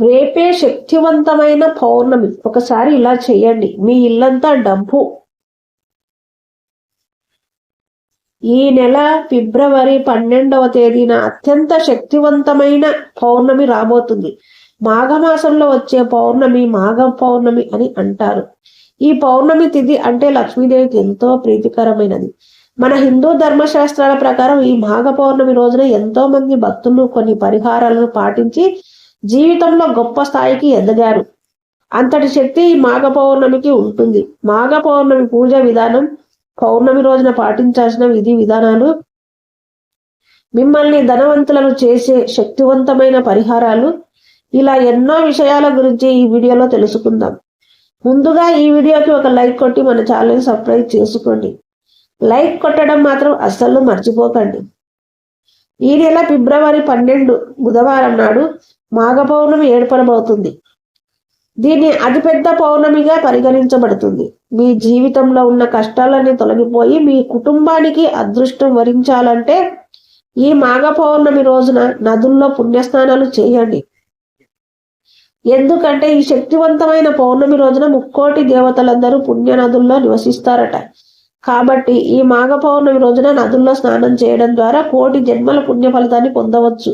రేపే శక్తివంతమైన పౌర్ణమి. ఒకసారి ఇలా చేయండి. మీ ఇల్లంతా డబ్బు ఈ నెల ఫిబ్రవరి పన్నెండవ తేదీన అత్యంత శక్తివంతమైన పౌర్ణమి రాబోతుంది. మాఘమాసంలో వచ్చే పౌర్ణమి మాఘ పౌర్ణమి అని అంటారు. ఈ పౌర్ణమి తిథి అంటే లక్ష్మీదేవికి ఎంతో ప్రీతికరమైనది. మన హిందూ ధర్మశాస్త్రాల ప్రకారం ఈ మాఘ పౌర్ణమి రోజున ఎంతో మంది భక్తులు కొన్ని పరిహారాలను పాటించి జీవితంలో గొప్ప స్థాయికి ఎదగారు. అంతటి శక్తి మాఘ పౌర్ణమికి ఉంటుంది. మాఘ పౌర్ణమి పూజ విధానం పౌర్ణమి రోజున పాటించాల్సిన విధి విధానాలు మిమ్మల్ని ధనవంతులను చేసే శక్తివంతమైన పరిహారాలు ఇలా ఎన్నో విషయాల గురించి ఈ వీడియోలో తెలుసుకుందాం. ముందుగా ఈ వీడియోకి ఒక లైక్ కొట్టి మన ఛానల్ని సబ్స్క్రైబ్ చేసుకోండి. లైక్ కొట్టడం మాత్రం అస్సలు మర్చిపోకండి. ఈ నెల ఫిబ్రవరి పన్నెండు బుధవారం నాడు మాఘ పౌర్ణమి ఏర్పడబోతుంది దీన్ని అతిపెద్ద పౌర్ణమిగా పరిగణించబడుతుంది. మీ జీవితంలో ఉన్న కష్టాలన్నీ తొలగిపోయి మీ కుటుంబానికి అదృష్టం వరించాలంటే ఈ మాఘ పౌర్ణమి రోజున నదుల్లో పుణ్యస్నానాలు చేయండి. ఎందుకంటే ఈ శక్తివంతమైన పౌర్ణమి రోజున ముక్కోటి దేవతలందరూ పుణ్య నదుల్లో నివసిస్తారట. కాబట్టి ఈ మాఘ పౌర్ణమి రోజున నదుల్లో స్నానం చేయడం ద్వారా కోటి జన్మల పుణ్య ఫలితాన్ని పొందవచ్చు.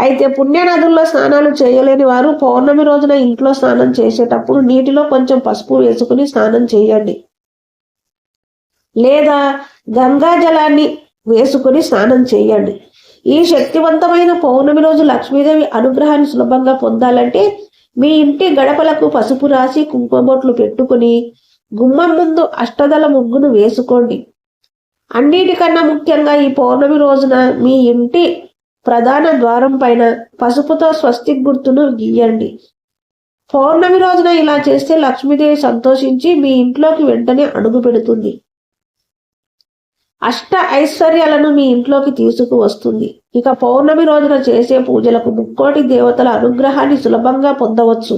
అయితే పుణ్య నదుల్లో స్నానాలు చేయలేని వారు పౌర్ణమి రోజున ఇంట్లో స్నానం చేసేటప్పుడు నీటిలో కొంచెం పసుపు వేసుకుని స్నానం చేయండి. లేదా గంగా జలాన్ని వేసుకుని స్నానం చేయండి. ఈ శక్తివంతమైన పౌర్ణమి రోజు లక్ష్మీదేవి అనుగ్రహాన్ని సులభంగా పొందాలంటే మీ ఇంటి గడపలకు పసుపు రాసి కుంకుమ బొట్లు పెట్టుకుని గుమ్మం ముందు అష్టదల ముగ్గును వేసుకోండి. అన్నిటికన్నా ముఖ్యంగా ఈ పౌర్ణమి రోజున మీ ఇంటి ప్రధాన ద్వారం పైన పసుపుతో స్వస్తి గుర్తును గీయండి. పౌర్ణమి రోజున ఇలా చేస్తే లక్ష్మీదేవి సంతోషించి మీ ఇంట్లోకి వెంటనే అడుగు పెడుతుంది. అష్ట ఐశ్వర్యాలను మీ ఇంట్లోకి తీసుకువస్తుంది. ఇక పౌర్ణమి రోజున చేసే పూజలకు ముక్కోటి దేవతల అనుగ్రహాన్ని సులభంగా పొందవచ్చు.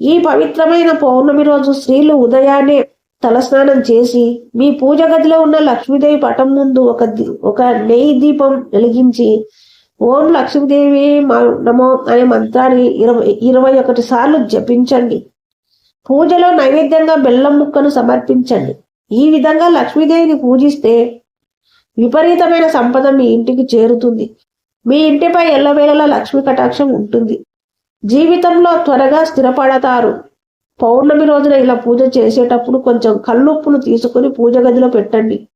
ఈ పవిత్రమైన పౌర్ణమి రోజు స్త్రీలు ఉదయాన్నే తలస్నానం చేసి మీ పూజ గదిలో ఉన్న లక్ష్మీదేవి పటం ముందు ఒక ఒక నెయ్యి దీపం వెలిగించి ఓం లక్ష్మీదేవి నమో అనే మంత్రాన్ని ఇరవై ఇరవై ఒకటి సార్లు జపించండి. పూజలో నైవేద్యంగా బెల్లం ముక్కను సమర్పించండి. ఈ విధంగా లక్ష్మీదేవిని పూజిస్తే విపరీతమైన సంపద మీ ఇంటికి చేరుతుంది. మీ ఇంటిపై ఎల్లవేళలా లక్ష్మీ కటాక్షం ఉంటుంది. జీవితంలో త్వరగా స్థిరపడతారు. పౌర్ణమి రోజున ఇలా పూజ చేసేటప్పుడు కొంచెం కల్లుప్పును తీసుకుని పూజ గదిలో పెట్టండి.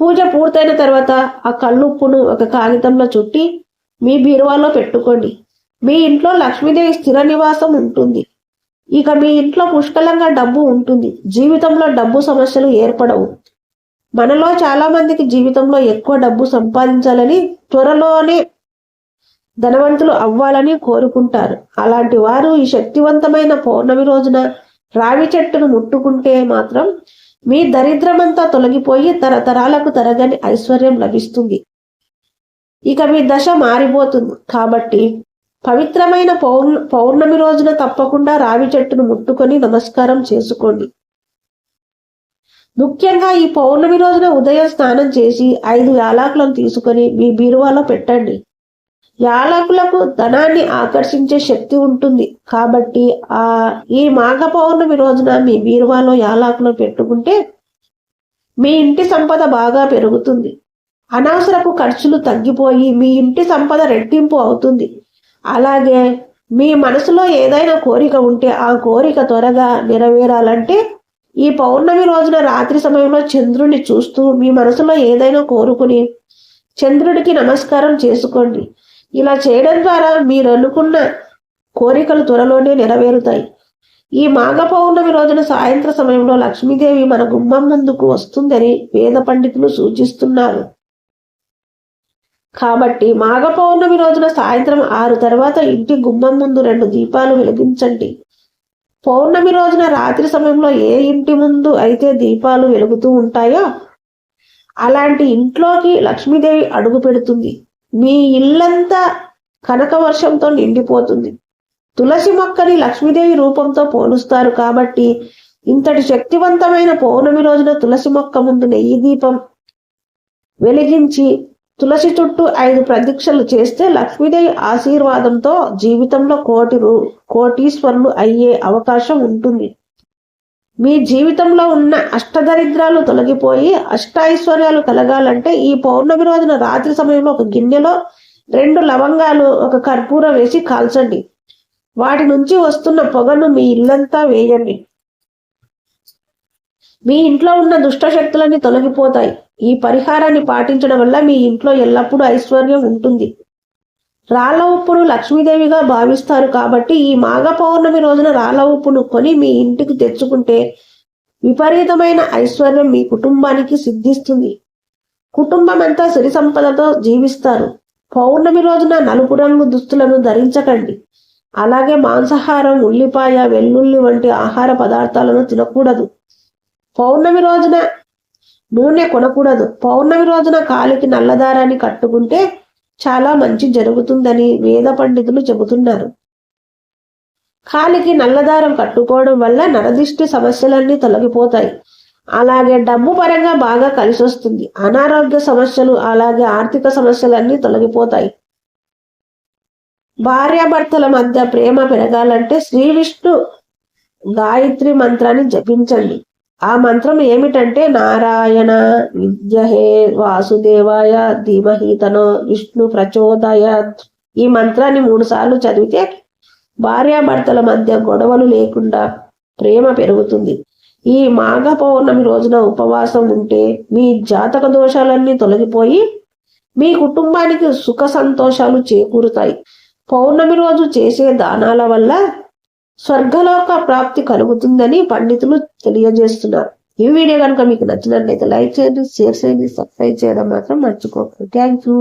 పూజ పూర్తయిన తర్వాత ఆ కల్లుప్పును ఒక కాగితంలో చుట్టి మీ బీరువాలో పెట్టుకోండి. మీ ఇంట్లో లక్ష్మీదేవి స్థిర నివాసం ఉంటుంది. ఇక మీ ఇంట్లో పుష్కలంగా డబ్బు ఉంటుంది. జీవితంలో డబ్బు సమస్యలు ఏర్పడవు. మనలో చాలామందికి జీవితంలో ఎక్కువ డబ్బు సంపాదించాలని త్వరలోనే ధనవంతులు అవ్వాలని కోరుకుంటారు. అలాంటి వారు ఈ శక్తివంతమైన పౌర్ణమి రోజున రావి చెట్టును ముట్టుకుంటే మాత్రం మీ దరిద్రమంతా తొలగిపోయి తరతరాలకు తరగని ఐశ్వర్యం లభిస్తుంది. ఇక మీ దశ మారిపోతుంది. కాబట్టి పవిత్రమైన పౌర్ణ పౌర్ణమి రోజున తప్పకుండా రావి చెట్టును ముట్టుకొని నమస్కారం చేసుకోండి. ముఖ్యంగా ఈ పౌర్ణమి రోజున ఉదయం స్నానం చేసి ఐదు యాలకులను తీసుకొని మీ బీరువాలో పెట్టండి. యాలకులకు ధనాన్ని ఆకర్షించే శక్తి ఉంటుంది. కాబట్టి ఆ ఈ మాఘ పౌర్ణమి రోజున మీ బీరువాలో యాలకులు పెట్టుకుంటే మీ ఇంటి సంపద బాగా పెరుగుతుంది. అనవసరపు ఖర్చులు తగ్గిపోయి మీ ఇంటి సంపద రెట్టింపు అవుతుంది. అలాగే మీ మనసులో ఏదైనా కోరిక ఉంటే ఆ కోరిక త్వరగా నెరవేరాలంటే ఈ పౌర్ణమి రోజున రాత్రి సమయంలో చంద్రుని చూస్తూ మీ మనసులో ఏదైనా కోరుకుని చంద్రుడికి నమస్కారం చేసుకోండి. ఇలా చేయడం ద్వారా మీరు అనుకున్న కోరికలు త్వరలోనే నెరవేరుతాయి. ఈ మాఘ పౌర్ణమి రోజున సాయంత్ర సమయంలో లక్ష్మీదేవి మన గుమ్మం ముందుకు వస్తుందని వేద పండితులు సూచిస్తున్నారు. కాబట్టి మాఘ పౌర్ణమి రోజున సాయంత్రం ఆరు తర్వాత ఇంటి గుమ్మం ముందు రెండు దీపాలు వెలిగించండి. పౌర్ణమి రోజున రాత్రి సమయంలో ఏ ఇంటి ముందు అయితే దీపాలు వెలుగుతూ ఉంటాయో అలాంటి ఇంట్లోకి లక్ష్మీదేవి అడుగు పెడుతుంది. మీ ఇల్లంతా కనక వర్షంతో నిండిపోతుంది. తులసి మొక్కని లక్ష్మీదేవి రూపంతో పోలుస్తారు కాబట్టి ఇంతటి శక్తివంతమైన పౌర్ణమి రోజున తులసి మొక్క ముందు నెయ్యి దీపం వెలిగించి తులసి చుట్టూ ఐదు ప్రదీక్షలు చేస్తే లక్ష్మీదేవి ఆశీర్వాదంతో జీవితంలో కోటి రూ కోటీశ్వరులు అయ్యే అవకాశం ఉంటుంది. మీ జీవితంలో ఉన్న అష్టదరిద్రాలు తొలగిపోయి అష్టైశ్వర్యాలు కలగాలంటే ఈ పౌర్ణమి రోజున రాత్రి సమయంలో ఒక గిన్నెలో రెండు లవంగాలు ఒక కర్పూరం వేసి కాల్చండి. వాటి నుంచి వస్తున్న పొగను మీ ఇల్లంతా వేయండి. మీ ఇంట్లో ఉన్న దుష్ట శక్తులన్నీ తొలగిపోతాయి. ఈ పరిహారాన్ని పాటించడం వల్ల మీ ఇంట్లో ఎల్లప్పుడూ ఐశ్వర్యం ఉంటుంది. రాళ్ళ ఉప్పును లక్ష్మీదేవిగా భావిస్తారు కాబట్టి ఈ మాఘ పౌర్ణమి రోజున రాళ్ళ ఉప్పును కొని మీ ఇంటికి తెచ్చుకుంటే విపరీతమైన ఐశ్వర్యం మీ కుటుంబానికి సిద్ధిస్తుంది. కుటుంబం అంతా సిరి సంపదతో జీవిస్తారు. పౌర్ణమి రోజున నలుపు రంగు దుస్తులను ధరించకండి. అలాగే మాంసాహారం ఉల్లిపాయ వెల్లుల్లి వంటి ఆహార పదార్థాలను తినకూడదు. పౌర్ణమి రోజున నూనె కొనకూడదు. పౌర్ణమి రోజున కాలికి నల్లదారాన్ని కట్టుకుంటే చాలా మంచి జరుగుతుందని వేద పండితులు చెబుతున్నారు. కాలికి నల్లదారం కట్టుకోవడం వల్ల నరదిష్టి సమస్యలన్నీ తొలగిపోతాయి. అలాగే డబ్బు పరంగా బాగా కలిసి వస్తుంది అనారోగ్య సమస్యలు అలాగే ఆర్థిక సమస్యలన్నీ తొలగిపోతాయి. భార్యాభర్తల మధ్య ప్రేమ పెరగాలంటే శ్రీ విష్ణు గాయత్రి మంత్రాన్ని జపించండి. ఆ మంత్రం ఏమిటంటే నారాయణ విద్యహే వాసుదేవాయ ధీమహి తనో విష్ణు ప్రచోదయ. ఈ మంత్రాన్ని మూడు సార్లు చదివితే భార్యాభర్తల మధ్య గొడవలు లేకుండా ప్రేమ పెరుగుతుంది. ఈ మాఘ పౌర్ణమి రోజున ఉపవాసం ఉంటే మీ జాతక దోషాలన్నీ తొలగిపోయి మీ కుటుంబానికి సుఖ సంతోషాలు చేకూరుతాయి. పౌర్ణమి రోజు చేసే దానాల వల్ల స్వర్గలోక ప్రాప్తి కలుగుతుందని పండితులు తెలియజేస్తున్నారు. ఈ వీడియో కనుక మీకు నచ్చినట్లయితే లైక్ చేయండి షేర్ చేయండి సబ్స్క్రైబ్ చేయడం మాత్రం మర్చిపోకండి. Thank you